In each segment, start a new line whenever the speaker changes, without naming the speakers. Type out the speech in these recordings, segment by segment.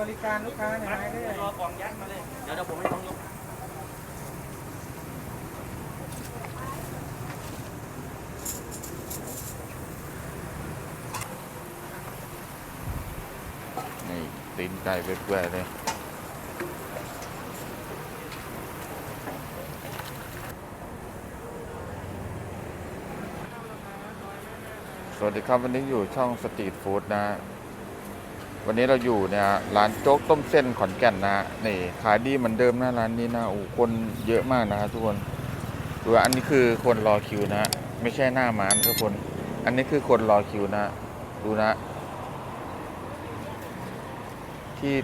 บริการลูกค้าเนี่ย
มา
ให้ได้
รอกล่องยัดมาเลย เดี๋ยวเดี๋ยวผมให้ต้องยก
นี่ตีนไก่เปื่อยๆเลยสวัสดีครับวันนี้อยู่ช่องสตรีทฟู้ดนะ วันนี้เราอยู่เนี่ยร้านโจ๊กต้มเส้นขอนแก่นนะนี่ขายดีเหมือนเดิมนะร้านนี้นะโอ้คนเยอะมากนะครับทุกคนดูว่าอันนี้คือคนรอคิวนะ ไม่ใช่หน้าม้านทุกคน อันนี้คือคนรอคิวนะ ดูนะ ที่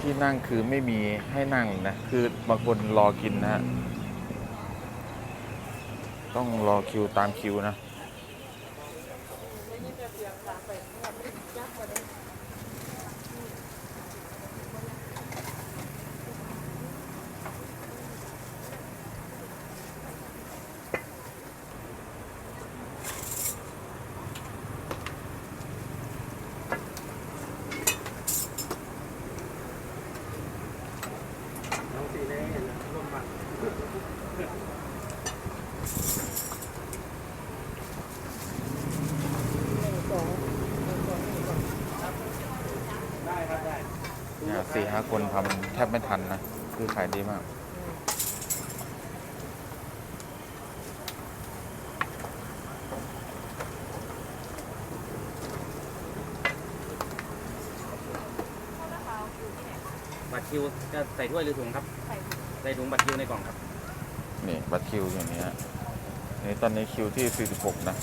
ที่นั่งคือไม่มีให้นั่งนะ คือบางคนรอกินนะ ต้องรอคิวตามคิวนะ
น้องสีแดงร่วมบัตร
ได้ครับได้
เนี่ยสี่ห้าคนทำแทบไม่ทันนะ คือขายดีมาก
บัตรคิวจะใส่ถ้วยหรือถุงครับ ใส่ถุงบัตรคิวในกล่องครับ
นี่ บัตรคิวอย่างนี้ฮะนี่ตอนนี้คิวที่ 46 นะ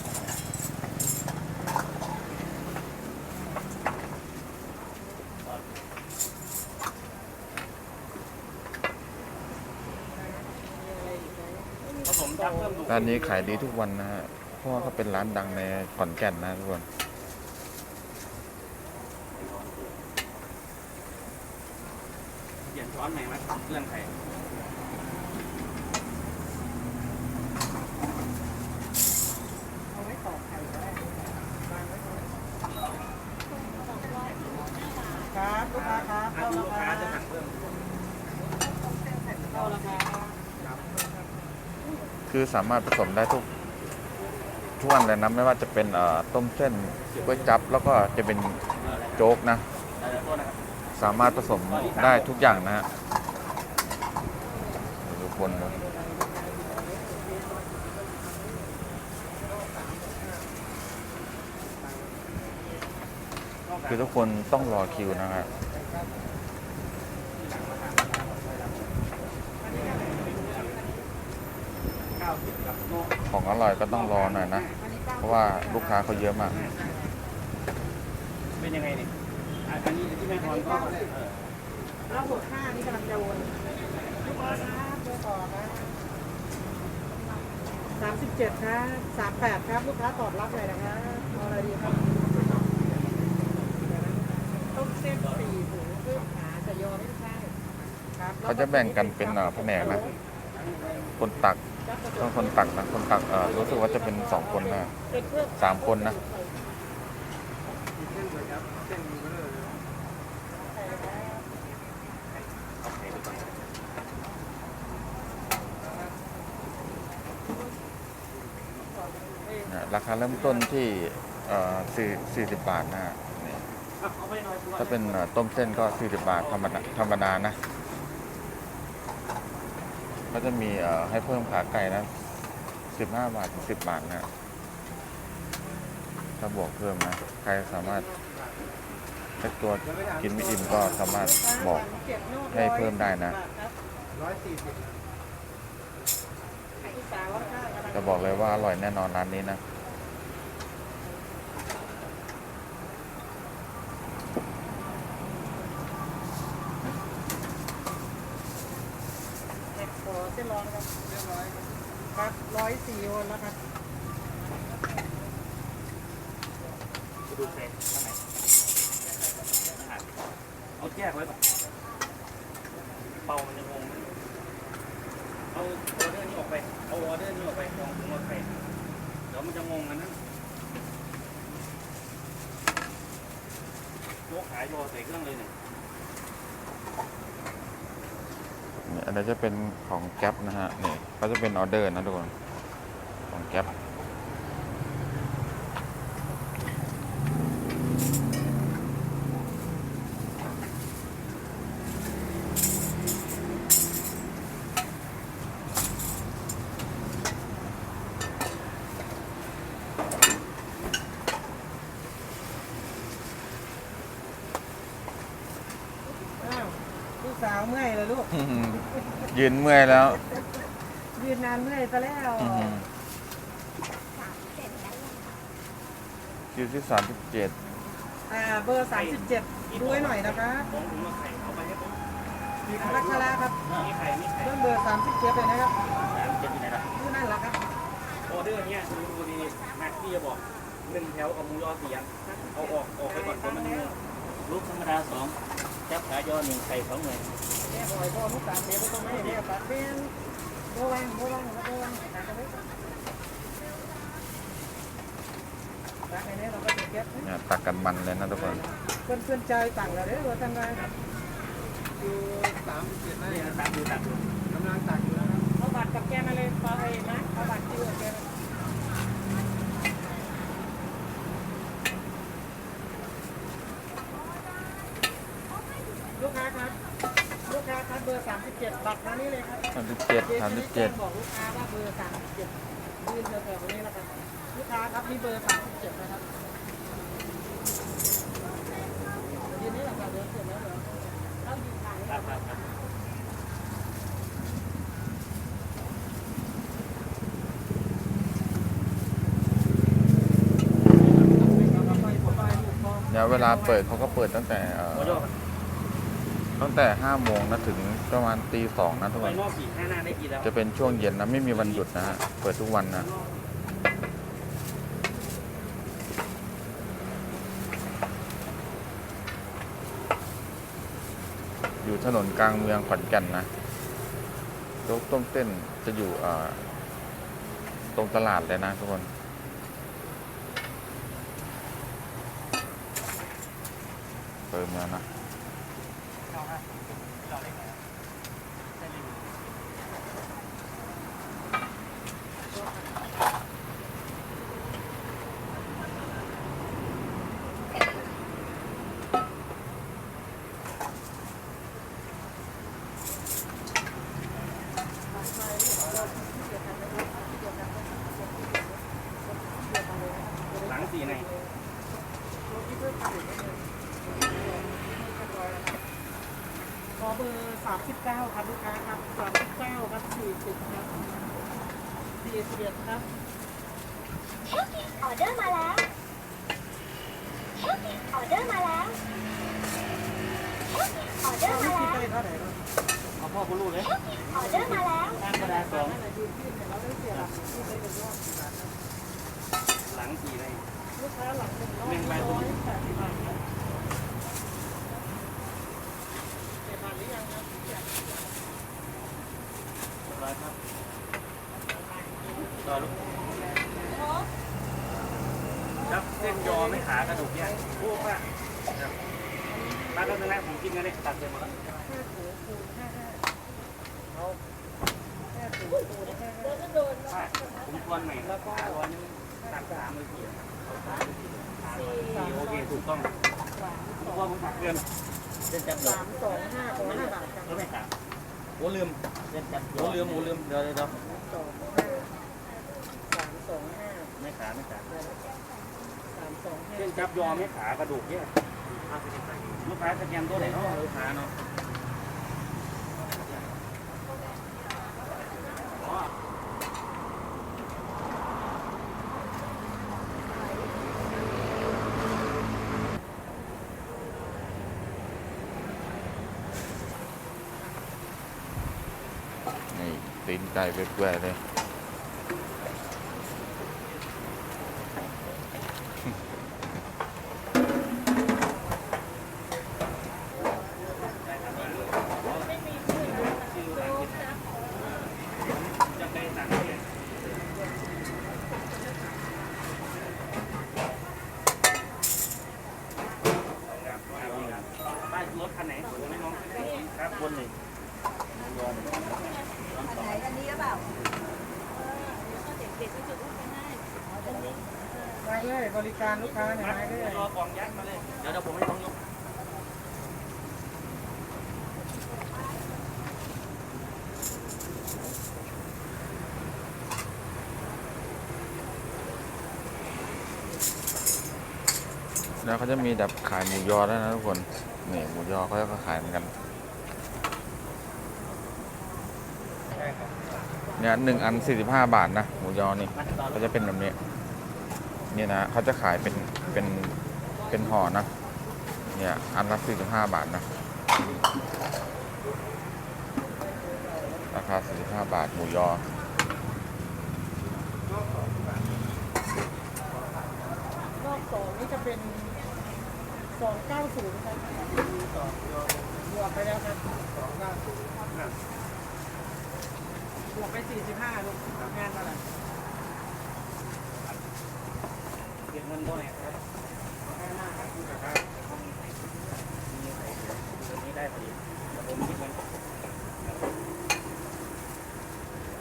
ผสมทับเพิ่มดู
ร้านนี้ขายดีทุกวันนะฮะ เพราะว่าเขาเป็นร้านดังในขอนแก่นนะทุกคน
เปลี่ยนช้อนใหม่ไหมเรื่องไข่
อาไว้ตอกไข่ก็ได้วางไว้ตรงครับลูกค้าครับ
ถ้า
เข้า
คุณ
แล้ว
ลูก
ค
ค้า
รับ
จะสั่งเพิ่ม
เข้าแล้วครับ
คือสามารถผสมได้ทุกทุกวันเลยนะไม่ว่าจะเป็นต้มเส้นก๋วยจั๊บแล้วก็จะเป็นโจ๊กนะ สามารถผสมได้ทุกอย่างนะฮะทุกคนนะคือทุกคนต้องรอคิวนะฮะ ของอร่อยก็ต้องรอหน่อยนะ เพราะว่าลูกค้าเขาเยอะมาก
เป็นยังไงนี่อะอันนี้ที่แม่ทอนก็เออ
แล้วหกห้านี่กำลังจะวนลูกค้าครับเบอร์ต่อครับสามสิบเจ็ดครับสามแปดครับ ลูกค้าตอบรับเลยนะครับเอาอะไรดีครับต้มเส้นสี่ถุงเพื่อหาจะยอไม่ใช่ครับ
เขาจะแบ่งกันเป็นเอ่อแผนกนะ คนตัก ต้องคนตักนะ คนตักเอ่อรู้สึกว่าจะเป็นสองคนนะสามคนนะราคาเริ่มต้นที่เอ่อ4 40 บาทนะถ้าเป็นต้มเส้นก็ 40 บาทธรรมดาธรรมดานะ ก็จะมีเอ่อให้เพิ่มขาไก่นะ15บาทถึง10บาทนะถ้าบวกเพิ่มนะ ใครสามารถถ้าตัวกินไม่อิ่มก็สามารถบอกให้เพิ่มได้นะ
ร้อยสี่สิบสาวข้างๆ
จะบอกเลยว่าอร่อยแน่นอนร้านนี้นะ
เด็กขอเส้นร้อนครับเรียบร้อยครับ ร้อยสี่โอนแล้วครับ
ดูเฟรมข้างในเอาแยกไว้ป่ะเป่ามันจะงงเอาออเดอร์นี้ออกไป เอาออเดอร์นี้ออกไปลองถุงออกไปเดี๋ยวมันจะงงกันนะโยกขายโยใส่เครื่องเลยหนึ่ง
อันนี้จะเป็นของแก๊ปนะฮะนี่ก็จะเป็นออเดอร์นะทุกคน แก๊ป
อ้าวลูกสาวเมื่อยเลยลูก
ยืนเมื่อยแล้ว
ยืนนานเมื่อยซะแล้ว
อื้อหือ คิวที่สามสิบเจ็ด
อ่าเบอร์ 37ดูให้หน่อยนะคะ
ของผมมาไข่เอาไปให้ผม
รักคาราครับ
มีไข่มีไข่
เรื่องเบอร์ 37เลยนะครับ
สามเจ็ดที่ไหนล่ะ
ที่นั่นแหละครับ
ออเดอร์เนี้ยดูดูดีแม็กซี่จะบอกหนึ่งแถวกับหมูยอสี่อันเอาออกออกไปก่อนคนมันเนื้อ
ลูกธรรมดาสองจับขายอหนึ่งไข่สองหน่วย
แม่บ่อยพ่อลูกสาวเดี๋ยวต้องให้แม่ปัดเป็นโบวังโบวังโบวัง ตักกันไว้ก่อนตักในนี้เราก็จะเก็บ
เนี่ยตักกันมันเลยนะทุกคน
เพื่อนเพื่อนใจต่างกันเลยว่าทำไงอยู่สามสิบเจ็ดนะ
นี่ตามดูตักดู
กำลังตักอยู่นะครับเอาบัตรกับแกมาเลยพอเองนะเอาบัตรคิวกับแกมาลูกค้าครับลูกค้าครับเบอร์37บัตรมานี่เลยครับ
สามสิบเจ็ดสามสิบเจ็ด
บอกลูกค้าว่าเบอร์37ยืนแถวๆนี้แล้วกัน ลูกค้าครับนี่เบอร์37นะครับยืนนี่แหละค่ะเดี๋ยวเสร็จแล้วเดี๋ยวเรายืนถ่ายให้
ครับ
เรา
ครับครับ
เนี่ยเวลาเปิดเขาก็เปิดตั้งแต่เอ่อ
หมูยอ
ตั้งแต่ห้าโมงนะถึงประมาณตีสองนะทุก
ไป
คน
นอกสี่ห้าหน้าได้กี่แล้ว
จะเป็นช่วงเย็นนะ ไม่มีวันหยุดนะฮะ เปิดทุกวันนะ อยู่ถนนกลางเมืองขอนแก่นนะโจ๊กต้มเต้นจะอยู่ตรงตลาดเลยนะทุกคนเติมแล้วนะ
ขอเบอร์39ครับลูกค้าครับ39ครับ40ครับ41ครับ
ออเดอร์มาแล้วออเดอร์มาแล้วออเดอ
เอา
ร์มา
ไม่คิด
แล้ว
ได้เท่าไหร่หรอก
เอาพ่อคุณลูกเลย
ออเดอร์มาแล้ว
ธรรมดาสอง
นั่นแหละยืนที่เนี่ยเราได้เสียหลักที่ไปเป็นรอบกี่บาทครับ
หลังสี่ใน
ลูกค้าหลักเป็นร้อย
หนึ่งใบ
ร้อยแปดสิบบาทครับเก็บบาทห รือยังครับ
ร้อ
ลูกครับเส้นยอไม่ขากระดูกเนี่ยพวกว่ารับมาแล้วนะผมกินกันเนี่ยตัดเสร็จหมดแล้ว
ห้าถุงคูณห้าห้าเอาห้าถุงคูณห้าห้า
ว่าผมทวนใหม่แล้วก็ร้อยนึงตัดสามเลยทีโอเคถูกต้องผมว่าผมตัดเกิน
เส้นจับยอ
สามสองห้าขอห้าบาทครับ
ก็ไม่ขาดโอ้ลืม
เส้นจับย
โอ้
อ
ลืมโอ้ลืมเดี๋ยวเดี๋ยวเดี๋ยว
สองห้าสามสองห้า
ไม่ขาไม่ขาด
สามสองห้า
เส้นจับยอไม่ขากระดูกเนี่ยลูกค้าสแกนตัวไหนเนาะลูกค้าเนาะ
นี่ตีน ไก่เปื่อยๆเลย
จะไปต่างประเทศป้ายรถคันหนผม ไหนอันนี้หรือเปล่าไป
เลยบริการลูกค้าเนี่ยไปเลย
รอกล่องยัดมาเลย เดี๋ยวเดี๋ยวผมให้น้องยก
แล้วเขาจะมีดับขายหมูยอแล้วนะทุกคน นี่หมูยอเขาก็ขายเหมือนกัน เนี่ยหนึ่งอันสี่สิบห้าบาทนะหมูยอนี่ก็จะเป็นแบบนี้นี่นะเขาจะขายเป็นเป็นเป็นห่อนะเนี่ยอันละสี่สิบห้าบาทนะราคาสี่สิบห้าบาทหมูยอ
รอบสองนี่จะเป็นสองเก้าศูนย์ครับบวกไปแล้วครับสองเก้าศูนย์ บวกไปสี่สิบห้าลูกงานอะไร
เก็บเงินด้วยครับนี่ได้พอดีเดี๋ยวผมคิดเงิน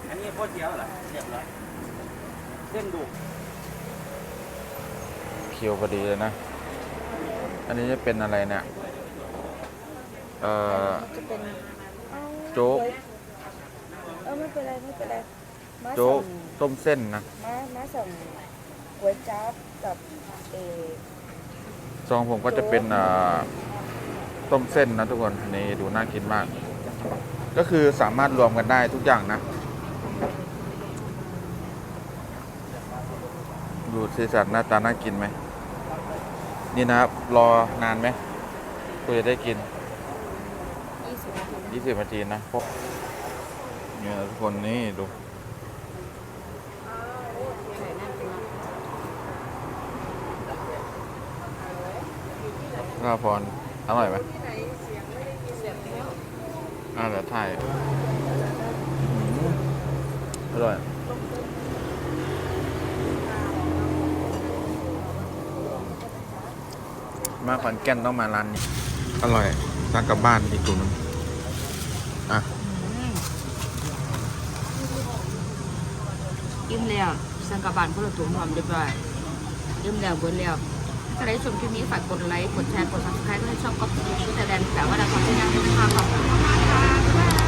อันนี้โคตรเจียวเหรอเรียบร้อยเส้นดุ
เคียวพอดีเลยนะ อันนี้จะเป็นอะไรเนี่ย เอ่อ
จะเป็น
โจ๊ก
เออไม่เป็นไรไม่เป็นไรมา
โจ๊ก
ส่ง
ต้มเส้นนะ
มามาส่งก๋วยจั๊บกับเออ
ซองผมก็จะเป็นเอ่อต้มเส้นนะทุกคนอันนี้ดูน่ากินมาก ก็คือสามารถรวมกันได้ทุกอย่างนะ ดูสีสันหน้าตาน่ากินไหม นี่นะครับ รอนานไหมก็จะได้กิน
ยี่สิบนาที
ยี่สิบนาทีนะพวก เนี่ยทุกคนนี่ดู
ใส่นั่นเป็น
ข้าวพรอร่อยไหมอ่าเดี๋ยวถ่ายอืมอร่อยมาขอนแก่นต้องมาร้านนี้ อร่อยสั่งกลับบ้านอีกกลุ่มนึงอะ
ยิ้มแล้วสังกะบาลพวกเราถุงหอมเรียบร้อยยิ้มแล้วเบิร์แล้วถ้าใครชมคลิปนี้ฝากกดไลค์ กดแชร์ กดซับสไครต์ให้ช่องก๊อฟฟี่แต่แดนแต่ว่าดาวคอนเทนต์ยังไม่ทำขอบคุณมากค่ะ